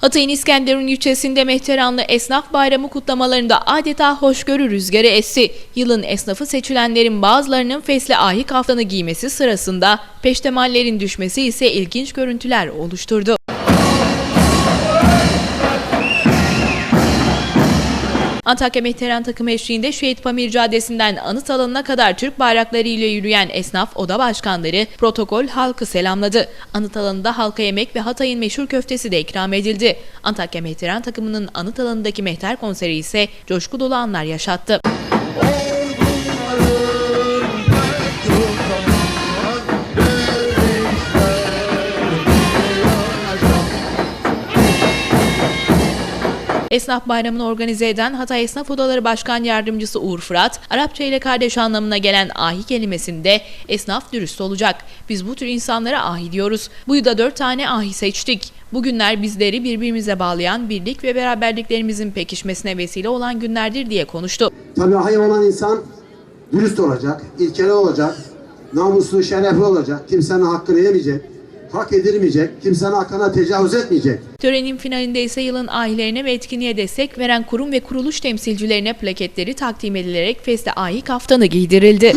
Hatay'ın İskenderun ilçesinde Mehteranlı Esnaf Bayramı kutlamalarında adeta hoşgörü rüzgarı esti. Yılın esnafı seçilenlerin bazılarının fesle ahi kaftanı giymesi sırasında peştemallerin düşmesi ise ilginç görüntüler oluşturdu. Antakya Mehteran takımı eşliğinde Şehit Pamir Caddesi'nden anıt alanına kadar Türk bayrakları ile yürüyen esnaf oda başkanları protokol halkı selamladı. Anıt alanında halka yemek ve Hatay'ın meşhur köftesi de ikram edildi. Antakya Mehteran takımının anıt alanındaki mehter konseri ise coşku dolu anlar yaşattı. Esnaf bayramını organize eden Hatay Esnaf Odaları Başkan Yardımcısı Uğur Fırat, Arapça ile kardeş anlamına gelen ahi kelimesinde esnaf dürüst olacak. Biz bu tür insanlara ahi diyoruz. Bu yılda dört tane ahi seçtik. Bugünler bizleri birbirimize bağlayan birlik ve beraberliklerimizin pekişmesine vesile olan günlerdir diye konuştu. Tabii hayır olan insan dürüst olacak, ilkeli olacak, namuslu, şerefli olacak, kimsenin hakkını yemeyecek, hak edilmeyecek, kimsenin hakkına tecavüz etmeyecek. Törenin finalinde ise yılın ahilerine ve etkinliğe destek veren kurum ve kuruluş temsilcilerine plaketleri takdim edilerek feste ahi kaftanı giydirildi.